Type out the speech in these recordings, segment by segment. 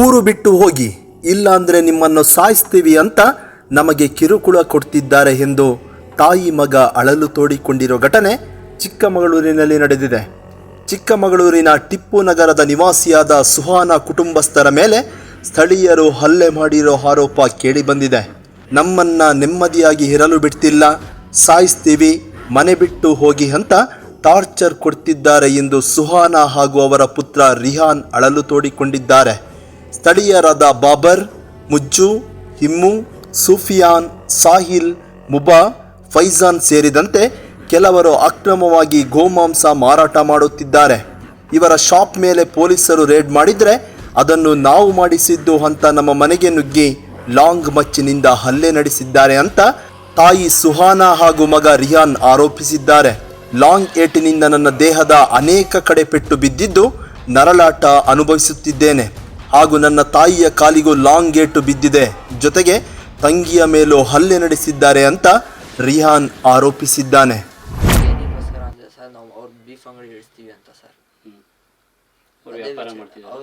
ಊರು ಬಿಟ್ಟು ಹೋಗಿ, ಇಲ್ಲಾಂದರೆ ನಿಮ್ಮನ್ನು ಸಾಯಿಸ್ತೀವಿ ಅಂತ ನಮಗೆ ಕಿರುಕುಳ ಕೊಡ್ತಿದ್ದಾರೆ ಎಂದು ತಾಯಿ ಮಗ ಅಳಲು ತೋಡಿಕೊಂಡಿರೋ ಘಟನೆ ಚಿಕ್ಕಮಗಳೂರಿನಲ್ಲಿ ನಡೆದಿದೆ. ಚಿಕ್ಕಮಗಳೂರಿನ ಟಿಪ್ಪು ನಗರದ ನಿವಾಸಿಯಾದ ಸುಹಾನ ಕುಟುಂಬಸ್ಥರ ಮೇಲೆ ಸ್ಥಳೀಯರು ಹಲ್ಲೆ ಮಾಡಿರೋ ಆರೋಪ ಕೇಳಿಬಂದಿದೆ. ನಮ್ಮನ್ನ ನೆಮ್ಮದಿಯಾಗಿ ಇರಲು ಬಿಡ್ತಿಲ್ಲ, ಸಾಯಿಸ್ತೀವಿ, ಮನೆ ಬಿಟ್ಟು ಹೋಗಿ ಅಂತ ಟಾರ್ಚರ್ ಕೊಡ್ತಿದ್ದಾರೆ ಎಂದು ಸುಹಾನ ಹಾಗೂ ಅವರ ಪುತ್ರ ರಿಹಾನ್ ಅಳಲು ತೋಡಿಕೊಂಡಿದ್ದಾರೆ. ಸ್ಥಳೀಯರಾದ ಬಾಬರ್, ಮುಜ್ಜು, ಹಿಮ್ಮು, ಸೂಫಿಯಾನ್, ಸಾಹಿಲ್, ಮುಬಾ, ಫೈಜಾನ್ ಸೇರಿದಂತೆ ಕೆಲವರು ಅಕ್ರಮವಾಗಿ ಗೋಮಾಂಸ ಮಾರಾಟ ಮಾಡುತ್ತಿದ್ದಾರೆ. ಇವರ ಶಾಪ್ ಮೇಲೆ ಪೊಲೀಸರು ರೇಡ್ ಮಾಡಿದರೆ ಅದನ್ನು ನಾವು ಮಾಡಿಸಿದ್ದು ಅಂತ ನಮ್ಮ ಮನೆಗೆ ನುಗ್ಗಿ ಲಾಂಗ್ ಮಚ್ಚಿನಿಂದ ಹಲ್ಲೆ ನಡೆಸಿದ್ದಾರೆ ಅಂತ ತಾಯಿ ಸುಹಾನಾ ಹಾಗೂ ಮಗ ರಿಯಾನ್ ಆರೋಪಿಸಿದ್ದಾರೆ. ಲಾಂಗ್ ಏಟಿನಿಂದ ನನ್ನ ದೇಹದ ಅನೇಕ ಕಡೆ ಪೆಟ್ಟು ಬಿದ್ದಿದ್ದು ನರಳಾಟ ಅನುಭವಿಸುತ್ತಿದ್ದೇನೆ. ಹಾಗೂ ನನ್ನ ತಾಯಿಯ ಕಾಲಿಗೂ ಲಾಂಗ್ ಗೇಟು ಬಿದ್ದಿದೆ. ಜೊತೆಗೆ ತಂಗಿಯ ಮೇಲೂ ಹಲ್ಲೆ ನಡೆಸಿದ್ದಾರೆ ಅಂತ ರಿಹಾನ್ ಆರೋಪಿಸಿದ್ದಾನೆ. ಸರ್ ನಾವು ಅವ್ರ ಬೀಫ್ ಅಂಗಡಿ ಇಳಿಸ್ತೀವಿ ಅಂತ ಸರ್. ಹ್ಮ್.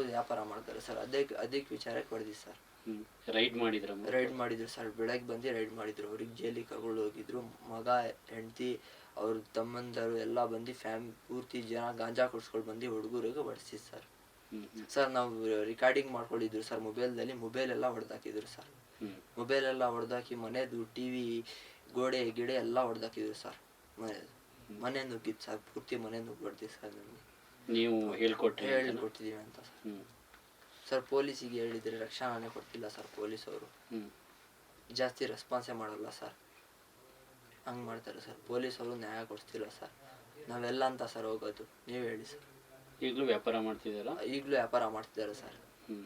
ವ್ಯಾಪಾರ ಮಾಡ್ತಾರೆ ಸರ್. ಅದಕ್ಕೆ ಅದಕ್ಕೆ ವಿಚಾರಕ್ಕೆ ಹೊಡೆದಿ ಸರ್. ಹ್ಮ್. ರೈಡ್ ಮಾಡಿದ್ರು ರೈಡ್ ಮಾಡಿದ್ರು ಸರ್. ಬೆಳಗ್ಗೆ ಬಂದು ರೈಡ್ ಮಾಡಿದ್ರು. ಅವ್ರಿಗೆ ಜೈಲಿಗೆ ಕರ್ಕೊಂಡು ಹೋಗಿದ್ರು. ಮಗ ಹೆಂಡತಿ ಅವ್ರ ತಮ್ಮಂದರು ಎಲ್ಲ ಬಂದು ಫ್ಯಾಮ್ ಪೂರ್ತಿ ಜನ ಗಾಂಜಾ ಕುಡ್ಸ್ಕೊಂಡು ಬಂದು ಹುಡುಗರಿಗೆ ಬಡಿಸಿದ್ ಸರ್. ಸರ್ ನಾವು ರಿಕಾರ್ಡಿಂಗ್ ಮಾಡ್ಕೊಂಡಿದ್ರು ಸರ್ ಮೊಬೈಲ್ದಲ್ಲಿ ಮೊಬೈಲ್ ಎಲ್ಲ ಹೊಡೆದಾಕಿದ್ರು ಸರ್. ಮೊಬೈಲ್ ಎಲ್ಲ ಹೊಡೆದಾಕಿ ಮನೆದು ಟಿವಿ ಗೋಡೆ ಗಿಡೆ ಎಲ್ಲ ಹೊಡೆದಾಕಿದ್ರು ಸರ್ ಮನೆ ಮನೆ ನುಗ್ಗಿತ್ತು ಸರ್ ಪೂರ್ತಿ ಮನೆ ನುಗ್ಗಿ ಸರ್ ನಮಗೆ. ನೀವು ಹೇಳ್ಕೊಟ್ಟು? ಹೇಳಿಕೊಟ್ಟಿದ್ದೀವಿ ಅಂತ ಸರ್. ಸರ್ ಪೊಲೀಸಿಗೆ ಹೇಳಿದ್ರೆ ರಕ್ಷಣಾನೇ ಕೊಡ್ತಿಲ್ಲ ಸರ್ ಪೊಲೀಸ್ ಅವರು ಜಾಸ್ತಿ ರೆಸ್ಪಾನ್ಸೇ ಮಾಡಲ್ಲ ಸರ್. ಹಂಗೆ ಮಾಡ್ತಾರೆ ಸರ್ ಪೊಲೀಸ್ ಅವರು ನ್ಯಾಯ ಕೊಡ್ತಿಲ್ಲ ಸರ್. ನಾವೆಲ್ಲ ಅಂತ ಸರ್ ಹೋಗೋದು ನೀವು ಹೇಳಿ ಸರ್. ಈಗಲೂ ವ್ಯಾಪಾರ ಮಾಡ್ತಿದ್ದೀರಾ? ಈಗಲೂ ವ್ಯಾಪಾರ ಮಾಡ್ತಿದ್ದಾರೆ ಸರ್. ಹ್ಮ್.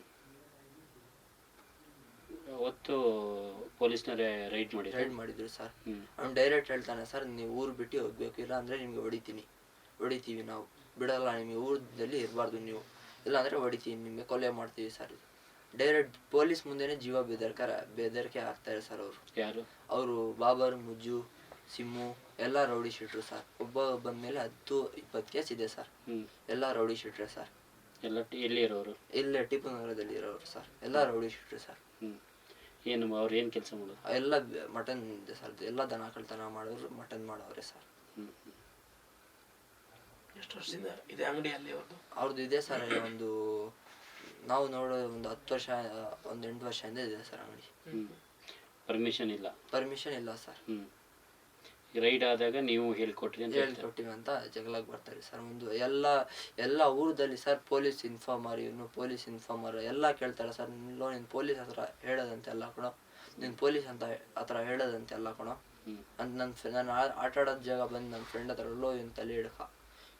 ಅವತ್ತು ಪೊಲೀಸ್ನವರೇ ರೈಡ್ ಮಾಡಿದ್ರು? ರೈಡ್ ಮಾಡಿದ್ರು ಸರ್. ಹ್ಮ್. ಅವ್ನು ಡೈರೆಕ್ಟ್ ಹೇಳ್ತಾನೆ ಸರ್ ನೀವು ಊರು ಬಿಟ್ಟು ಹೋಗ್ಬೇಕು. ಇಲ್ಲ ಅಂದರೆ ನಿಮ್ಗೆ ಹೊಡಿತೀನಿ. ಹೊಡಿತೀವಿ ನಾವು. ಬಿಡಲ್ಲ ನಿಮಗೆ ಊರದಲ್ಲಿ ಇರಬಾರ್ದು ನೀವು. ಇಲ್ಲಾಂದರೆ ಹೊಡಿತೀವಿ ನಿಮಗೆ ಕೊಲೆ ಮಾಡ್ತೀವಿ ಸರ್. ಡೈರೆಕ್ಟ್ ಪೊಲೀಸ್ ಮುಂದೆನೇ ಜೀವ ಬೆದರ್ಕರ ಬೆದರಿಕೆ ಹಾಕ್ತಾರೆ ಸರ್ ಅವರು. ಯಾರು? ಅವರು ಬಾಬರ್ ಮುಜ್ಜು ಸಿಮ್ಮು ಎಲ್ಲ ರೌಡಿ ಶೀಟ್ರು ಸರ್ ಒಬ್ಬ ಬಂದಮೇಲೆ ಹತ್ತು ಇಪ್ಪತ್ತು ಕೇಸ್ ಇದೆ ಸರ್ ಹ್ಮ್. ಎಲ್ಲ ರೌಡಿ ಶೀಟ್ರೆ ಸರ್ ಎಲ್ಲ ಟಿ- ಎಲ್ಲಿ ಇರೋರು? ಇಲ್ಲೇ ಟಿಪ್ಪು ನಗರದಲ್ಲಿ ಇರೋರು ಸರ್ ಎಲ್ಲ ರೌಡಿ ಶೀಟ್ರು ಸರ್ ಹ್ಮ್. ಏನು ಅವ್ರು ಏನು ಕೆಲಸ ಮಾಡೋದು? ಎಲ್ಲ ಮಟನ್ ಇದೆ ಸರ್ ಎಲ್ಲ ದನ ಕಳ್ತನ ಮಾಡೋರು ಮಟನ್ ಮಾಡೋರೆ ಸರ್ ಹ್ಮ್ ಹ್ಮ್. ಎಷ್ಟು ವರ್ಷದಿಂದ ಇದೆ ಅಂಗಡಿಯಲ್ಲಿ ಅವ್ರದ್ದು? ಅವ್ರದ್ದು ಇದೆ ಸರ್ ಒಂದು ನಾವು ನೋಡೋ ಒಂದು ಹತ್ತು ವರ್ಷ ಒಂದು ಎಂಟು ವರ್ಷದಿಂದ ಇದೆ ಸರ್ ಅಂಗಡಿ. ಹ್ಮ್. ಪರ್ಮಿಷನ್ ಇಲ್ಲ? ಪರ್ಮಿಷನ್ ಇಲ್ಲ ಸರ್ ಹ್ಮ್. ರೈಡ್ ಆದಾಗ ನೀವು ಹೇಳ್ಕೊಟ್ರಿ ಅಂತ ಹೇಳ್ತಾರೆ. ಹೇಳ್ಕೊಟ್ಟಿವಿ ಅಂತ ಜಗಳಕ್ಕೆ ಬರ್ತಾರೆ ಸರ್ ಒಂದು ಎಲ್ಲ ಎಲ್ಲ ಊರದಲ್ಲಿ ಸರ್ ಪೊಲೀಸ್ ಇನ್ಫಾರ್ಮರ್ ಇವನು ಪೊಲೀಸ್ ಇನ್ಫಾರ್ಮರ್ ಎಲ್ಲ ಕೇಳ್ತಾರೆ ಸರ್. ನಿಲ್ಲೋ ನೀನು ಪೊಲೀಸ್ ಹತ್ರ ಹೇಳೋದಂತೆ ಎಲ್ಲ ಕೂಡ. ನೀನು ಪೊಲೀಸ್ ಅಂತ ಹತ್ರ ಹೇಳೋದಂತೆ ಎಲ್ಲ ಕೂಡ. ಹ್ಮ್. ಅಂತ ನನ್ನ ನಾನು ಆಟ ಆಡೋದ್ ಜಾಗ ಬಂದು ನನ್ನ ಫ್ರೆಂಡ್ ಹತ್ರ ಎಲ್ಲೋ ಇವ್ನು ತಲೆ ಹಿಡ್ಕ.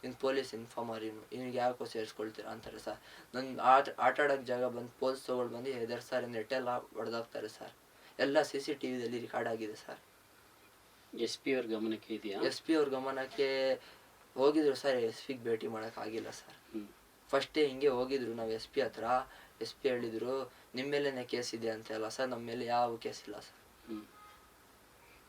ಇವ್ನು ಪೊಲೀಸ್ ಇನ್ಫಾರ್ಮರ್ ಇವನು. ಇವ್ನಿಗೆ ಯಾಕೋ ಸೇರಿಸ್ಕೊಳ್ತೀರಾ ಅಂತಾರೆ ಸರ್. ನನ್ನ ಆಟ ಆಟ ಆಡೋಕ್ಕೆ ಜಾಗ ಬಂದು ಪೊಲೀಸ್ ತೊಗೊಂಡು ಬಂದು ಹೆದರ್ಸ್ತಾರೆ ನೆಟ್ಟೆಲ್ಲ ಹೊಡೆದಾಗ್ತಾರೆ ಸರ್. ಎಲ್ಲ ಸಿ ಸಿ ಟಿ ವಿದಲ್ಲಿ ರೆಕಾರ್ಡ್ ಆಗಿದೆ ಸರ್. ಎಸ್ ಪಿ ಅವ್ರ ಗಮನಕ್ಕೆ ಇದೆಯಾ? ಎಸ್ ಪಿ ಅವ್ರ ಗಮನಕ್ಕೆ ಹೋಗಿದ್ರು ಸರ್ ಎಸ್ ಪಿಗೆ ಭೇಟಿ ಮಾಡೋಕ್ಕಾಗಿಲ್ಲ ಸರ್. ಫಸ್ಟೇ ಹಿಂಗೆ ಹೋಗಿದ್ರು ನಾವು ಎಸ್ ಪಿ ಹತ್ರ. ಎಸ್ ಪಿ ಹೇಳಿದ್ರು ನಿಮ್ಮ ಮೇಲೇನೆ ಕೇಸ್ ಇದೆ ಅಂತೆಲ್ಲ ಸರ್ ನಮ್ಮ ಮೇಲೆ ಯಾವ ಕೇಸ್ ಇಲ್ಲ ಸರ್.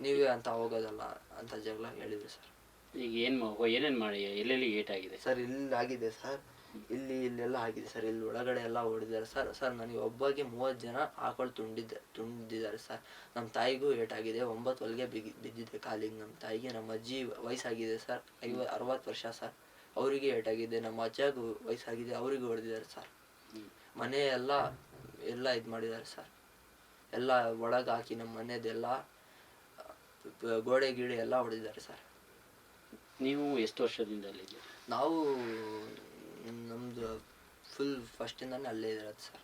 ನೀವೇ ಅಂತ ಹೋಗೋದಲ್ಲ ಅಂತ ಜಗಳ ಹೇಳಿದ್ರು ಸರ್. ಈಗ ಏನು ಏನೇನು ಮಾಡಿ ಎಲ್ಲೆಲ್ಲಿ ಏಟ್ ಆಗಿದೆ? ಸರ್ ಇಲ್ಲಿ ಆಗಿದೆ ಸರ್. ಇಲ್ಲಿ ಇಲ್ಲೆಲ್ಲ ಆಗಿದೆ ಸರ್. ಇಲ್ಲಿ ಒಳಗಡೆ ಎಲ್ಲ ಹೊಡೆದಿದ್ದಾರೆ ಸರ್. ಸರ್ ನನಗೆ ಒಬ್ಬಗೆ ಮೂವತ್ತು ಜನ ಆಕಳು ತುಂಡಿದ್ದ ತುಂಡಿದ್ದಾರೆ ಸರ್. ನಮ್ಮ ತಾಯಿಗೂ ಏಟಾಗಿದೆ ಒಂಬತ್ತು ಹೊಲಿಗೆ ಬಿಗಿ ಬಿದ್ದಿದೆ ಕಾಲಿಗೆ. ನಮ್ಮ ತಾಯಿಗೆ ನಮ್ಮ ಅಜ್ಜಿ ವಯಸ್ಸಾಗಿದೆ ಸರ್. ಐವ ಅರವತ್ತು ವರ್ಷ ಸರ್. ಅವರಿಗೆ ಏಟಾಗಿದೆ ನಮ್ಮ ಅಜ್ಜಗೂ ವಯಸ್ಸಾಗಿದೆ. ಅವರಿಗೂ ಹೊಡೆದಿದ್ದಾರೆ ಸರ್. ಮನೆ ಎಲ್ಲ ಎಲ್ಲ ಇದು ಮಾಡಿದ್ದಾರೆ ಸರ್. ಎಲ್ಲ ಒಳಗೆ ಹಾಕಿ ನಮ್ಮ ಮನೆಯದೆಲ್ಲ ಗೋಡೆ ಗೀಡೆ ಎಲ್ಲ ಹೊಡೆದಿದ್ದಾರೆ ಸರ್. ನೀವು ಎಷ್ಟು ವರ್ಷದಿಂದ ಅಲ್ಲಿದ್ದೀರಿ? ನಾವು ನಮ್ದು ಫುಲ್ ಫಸ್ಟಿಂದಾನೇ ಅಲ್ಲೇ ಇರೋದು ಸರ್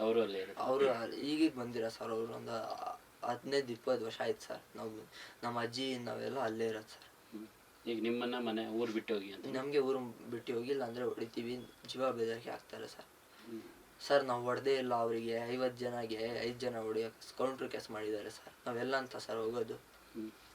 ಅವರು ಅಲ್ಲೇ ಇರೋದು. ಅವರು ಈಗೀಗ ಬಂದಿರೋ ಸರ್ ಅವರು ಒಂದು ಹದಿನೈದು ಇಪ್ಪತ್ತು ವರ್ಷ ಆಯ್ತು ಸರ್ ನಾವು ನಮ್ಮ ಅಜ್ಜಿ ನಾವೆಲ್ಲ ಅಲ್ಲೇ ಇರೋದು ಸರ್. ಈಗ ನಿಮ್ಮನ್ನ ಮನೆ ಊರು ಬಿಟ್ಟು ಹೋಗಿ ಅಂತ? ನಮಗೆ ಊರು ಬಿಟ್ಟು ಹೋಗಿಲ್ಲ ಅಂದರೆ ಹೊಡಿತೀವಿ. ಜೀವ ಬೆದರಿಕೆ ಹಾಕ್ತಾರೆ ಸರ್ ಸರ್ ನಾವು ಹೊಡೆದೇ ಇಲ್ಲ ಅವರಿಗೆ. ಐವತ್ತು ಜನಗೆ ಐದು ಜನ ಹೊಡಿಯೋಕೆ ಕೌಂಟ್ರ್ ಕೇಸ್ ಮಾಡಿದ್ದಾರೆ ಸರ್ ನಾವೆಲ್ಲ ಅಂತ ಸರ್ ಹೋಗೋದು.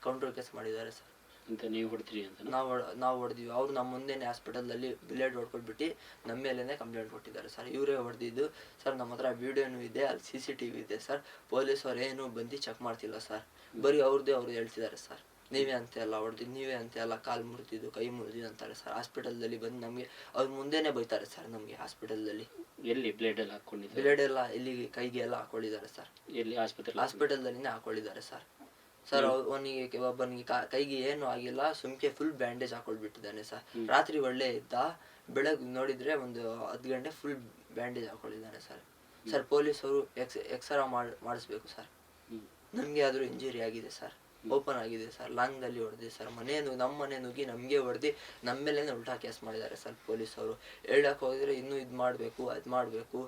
ಕೌಂಟ್ರ್ ಕೇಸ್ ಮಾಡಿದ್ದಾರೆ ಸರ್ ಅಂತ ನೀವು ಹೊಡ್ತೀರಿ ಅಂತ. ನಾವು ನಾವು ಹೊಡೆದಿವಿ. ಅವ್ರು ನಮ್ಮ ಮುಂದೆನೇ ಹಾಸ್ಪಿಟಲಲ್ಲಿ ಬಿಲೇಡ್ ಹೊಡ್ಕೊಟ್ಬಿಟ್ಟು ನಮ್ಮ ಮೇಲೇ ಕಂಪ್ಲೇಂಟ್ ಕೊಟ್ಟಿದ್ದಾರೆ. ಸರ್ ಇವರೇ ಹೊಡೆದಿದ್ದು. ಸರ್ ನಮ್ಮ ಹತ್ರ ವಿಡಿಯೋನು ಇದೆ ಅಲ್ಲಿ ಸಿ ಸಿ ಟಿ ವಿ ಇದೆ. ಸರ್ ಪೊಲೀಸವ್ರು ಏನು ಬಂದು ಚೆಕ್ ಮಾಡ್ತಿಲ್ಲ ಸರ್. ಬರೀ ಅವ್ರದ್ದೇ ಅವ್ರು ಹೇಳ್ತಿದ್ದಾರೆ ಸರ್. ನೀವೇ ಅಂತ ಎಲ್ಲ ಹೊಡೆದಿದ್ದು ನೀವೇ ಅಂತ ಎಲ್ಲ ಕಾಲು ಮುರಿದಿದ್ದು ಕೈ ಮುರಿದಿದ್ದು ಅಂತಾರೆ ಸರ್. ಹಾಸ್ಪಿಟಲ್ದಲ್ಲಿ ಬಂದು ನಮಗೆ ಅವ್ರ ಮುಂದೆನೇ ಬೈತಾರೆ ಸರ್ ನಮಗೆ ಹಾಸ್ಪಿಟಲ್ದಲ್ಲಿ ಎಲ್ಲಿ ಬ್ಲೇಡ್ ಎಲ್ಲ ಹಾಕೊಂಡಿದ್ದಾರೆ ಬ್ಲೇಡ್ ಎಲ್ಲ ಇಲ್ಲಿ ಕೈಗೆ ಎಲ್ಲ ಹಾಕೊಂಡಿದ್ದಾರೆ ಸರ್. ಎಲ್ಲಿ ಹಾಸ್ಪಿಟಲ್ ಹಾಸ್ಪಿಟಲ್ದಲ್ಲಿನೇ ಹಾಕೊಂಡಿದ್ದಾರೆ ಸರ್. ಸರ್ ಅವನಿಗೆ ಒಬ್ಬನಿಗೆ ಕಾ- ಕೈಗೆ ಏನು ಆಗಿಲ್ಲ ಸುಮ್ಕೆ ಫುಲ್ ಬ್ಯಾಂಡೇಜ್ ಹಾಕೊಳ್ಬಿಟ್ಟಿದ್ದಾನೆ ಸರ್ ರಾತ್ರಿ ಒಳ್ಳೆ ಇದ್ದ ಬೆಳಗ್ಗೆ ನೋಡಿದ್ರೆ ಒಂದು ಹತ್ತು ಗಂಟೆ ಫುಲ್ ಬ್ಯಾಂಡೇಜ್ ಹಾಕೊಂಡಿದ್ದಾನೆ ಸರ್ ಸರ್ ಪೊಲೀಸ್ ಅವರು ಎಕ್ಸ್ ಎಕ್ಸ್ರಾ ಮಾಡಿ ಮಾಡಿಸ್ಬೇಕು ಸರ್ ನಮಗೆ ಆದರೂ ಇಂಜುರಿ ಆಗಿದೆ ಸರ್ ಓಪನ್ ಆಗಿದೆ ಸರ್ ಲಾಂಗ್ದಲ್ಲಿ ಹೊಡೆದಿದೆ ಸರ್ ಮನೆ ನಮ್ಮ ಮನೆ ನುಗ್ಗಿ ನಮಗೆ ಹೊಡೆದು ನಮ್ಮ ಮೇಲೆ ಉಲ್ಟಾ ಕೇಸ್ ಮಾಡಿದ್ದಾರೆ ಸರ್ ಪೊಲೀಸ್ ಅವರು ಹೇಳಕ್ ಹೋಗಿದ್ರೆ ಇನ್ನೂ ಇದು ಮಾಡಬೇಕು ಅದು ಮಾಡಬೇಕು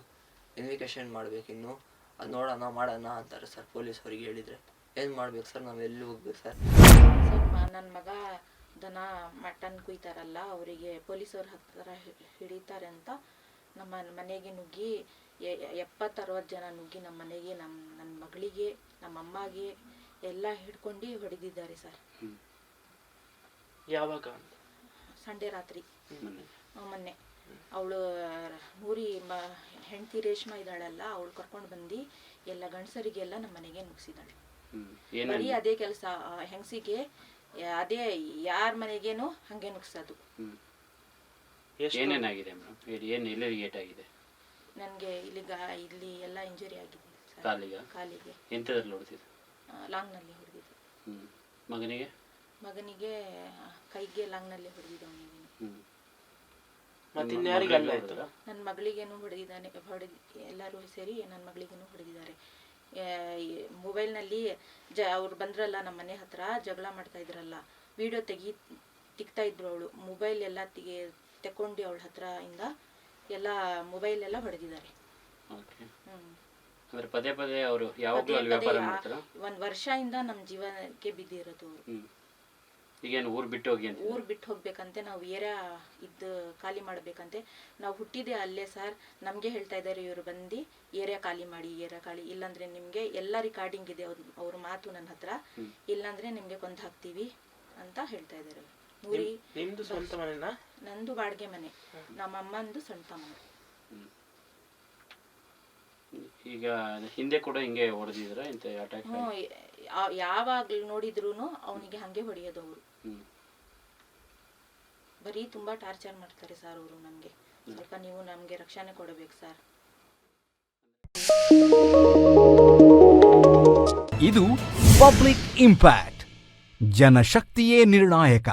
ಇನ್ವಿಕೇಷನ್ ಮಾಡಬೇಕು ಇನ್ನು. ಅದು ನೋಡೋಣ ಮಾಡೋಣ ಅಂತಾರೆ ಸರ್ ಪೊಲೀಸ್ ಪೊಲೀಸವ್ರಿಗೆ ಹೇಳಿದರೆ. ಏನು ಮಾಡ್ಬೇಕು ಸರ್? ನಾವು ಎಲ್ಲಿ ಹೋಗ್ಬೇಕು ಸರ್? ಸರ್ ನನ್ನ ಮಗ ದನ ಮಟನ್ ಕುಯ್ತಾರಲ್ಲ ಅವರಿಗೆ ಪೊಲೀಸವ್ರ ಹತ್ರ ಹಿಡಿತಾರೆ ಅಂತ ನಮ್ಮ ಮನೆಗೆ ನುಗ್ಗಿ ಎಪ್ಪತ್ತು ಅರವತ್ತು ಜನ ನುಗ್ಗಿ ನಮ್ಮ ಮನೆಗೆ ನಮ್ಮ ನನ್ನ ಮಗಳಿಗೆ ನಮ್ಮ ಅಮ್ಮಗೆ ಎಲ್ಲ ಹಿಡ್ಕೊಂಡು ಹೊಡೆದಿದ್ದಾರೆ ಸರ್. ಯಾವಾಗ? ಸಂಡೆ ರಾತ್ರಿ. ಮೊನ್ನೆ. ಅವಳು ನೂರಿ ಮ ಹೆಂಡತಿ ರೇಷ್ಮಾ ಇದ್ದಾಳಲ್ಲ ಅವಳು ಕರ್ಕೊಂಡು ಬಂದು ಎಲ್ಲ ಗಂಡಸರಿಗೆಲ್ಲ ನಮ್ಮ ಮನೆಗೆ ನುಗ್ಸಿದ್ದಾಳೆ. ಬರೀ ಏನೇನು ಅದೇ ಕೆಲಸ ಹೆಂಗಸಿಗೆ ಅದೇ ಯಾರ ಮನೆಗೇನು ಹಂಗೆ ನುಗ್ಸೋದು. ಏನೇನಾಗಿದೆ ಮೇಡಮ್ ಏನು ಎಲ್ಲೆಲ್ಲಿ ಏಟಾಗಿದೆ? ನನಗೆ ಇಲ್ಲಿ ಗಾ ಇಲ್ಲಿ ಎಲ್ಲ ಇಂಜುರಿ ಆಗಿದೆ ಸರ್. ಕಾಲಿಗ? ಕಾಲಿಗೆ. ಎಂಥದ್ರಲ್ಲಿ ಹೊಡೆದಿದ್ದು? ಲಾಂಗ್ನಲ್ಲಿ ಹೊಡೆದಿದ್ದು. ಹ್ಮ್. ಮಗನಿಗೆ? ಮಗನಿಗೆ ಕೈಗೆ ಲಾಂಗ್ನಲ್ಲಿ ಆಯ್ತು ನನ್ನ ಮಗಳಿಗೇನು ಹೊಡೆದಿದ್ದಾನೆ ಹೊಡೆದ ಎಲ್ಲರೂ ಸೇರಿ ನನ್ನ ಮಗಳಿಗೇನು ಹೊಡೆದಿದ್ದಾರೆ. ಮೊಬೈಲ್ನಲ್ಲಿ ಜ ಅವ್ರು ಬಂದ್ರಲ್ಲ ನಮ್ಮ ಮನೆ ಹತ್ರ ಜಗಳ ಮಾಡ್ತಾ ಇದ್ರಲ್ಲ ವಿಡಿಯೋ ತೆಗಿ ತಿಕ್ತಾ ಇದ್ರು ಅವಳು. ಮೊಬೈಲ್ ಎಲ್ಲ ತೆಗೆ ತಕೊಂಡು ಅವಳ ಹತ್ರ ಇಂದ ಎಲ್ಲ ಮೊಬೈಲ್ ಎಲ್ಲ ಹೊಡೆದಿದ್ದಾರೆ. ಅಂದ್ರೆ ಪದೇ ಪದೇ ಅವರು ಯಾವಾಗಲೂ ವ್ಯಾಪಾರ ಮಾಡ್ತಾರಾ? ಒಂದ್ ವರ್ಷದಿಂದ ನಮ್ಮ ಜೀವನಕ್ಕೆ ಬಿದ್ದಿರೋದು ಅವ್ರು. ಈಗೇನು ಊರು ಬಿಟ್ಟು ಹೋಗಿ ಅಂತ? ಊರ್ ಬಿಟ್ಟು ಹೋಗ್ಬೇಕಂತೆ ನಾವು ಏರಿಯಾ ಇದ್ದು ಖಾಲಿ ಮಾಡ್ಬೇಕಂತೆ. ನಾವು ಹುಟ್ಟಿದೆ ಅಲ್ಲೇ ಸರ್ ನಮಗೆ ಹೇಳ್ತಾ ಇದ್ದಾರೆ ಇವರು ಬಂದು ಏರಿಯಾ ಖಾಲಿ ಮಾಡಿ ಏರಿಯಾ ಖಾಲಿ. ಇಲ್ಲಾಂದ್ರೆ ನಿಮಗೆ ಎಲ್ಲ ರಿಕಾರ್ಡಿಂಗ್ ಇದೆ ಅವ್ರ ಅವ್ರ ಮಾತು ನನ್ನ ಹತ್ರ. ಇಲ್ಲಾಂದ್ರೆ ನಿಮಗೆ ಕೊಂದು ಹಾಕ್ತೀವಿ ಅಂತ ಹೇಳ್ತಾ ಇದ್ದಾರೆ ಊರಿ ನಿಮ್ದು ಸ್ವಂತ ಮನೆನಾ? ನಂದು ಬಾಡಿಗೆ ಮನೆ. ನಮ್ಮ ಅಮ್ಮಂದು ಸ್ವಂತ ಮನೆ. ಈಗ ಹಿಂದೆ ಕೂಡ ಹಿಂಗೆ ಹೊಡೆದಿದ್ರ ಇಂಥ ಅಟ್ಯಾಕ್ ಹ್ಞೂ ಯಾವಾಗ್ಲೂ ನೋಡಿದ್ರು ಅವನಿಗೆ ಹಂಗೆ ಹೊಡೆಯೋದು ಅವರು. ಬರೀ ತುಂಬಾ ಟಾರ್ಚರ್ ಮಾಡ್ತಾರೆ ಸರ್ ಅವರು ನಮ್ಗೆ ಸ್ವಲ್ಪ ನೀವು ನಮಗೆ ರಕ್ಷಣೆ ಕೊಡಬೇಕು ಸರ್. ಇದು ಪಬ್ಲಿಕ್ ಇಂಪ್ಯಾಕ್ಟ್ ಜನಶಕ್ತಿಯೇ ನಿರ್ಣಾಯಕ.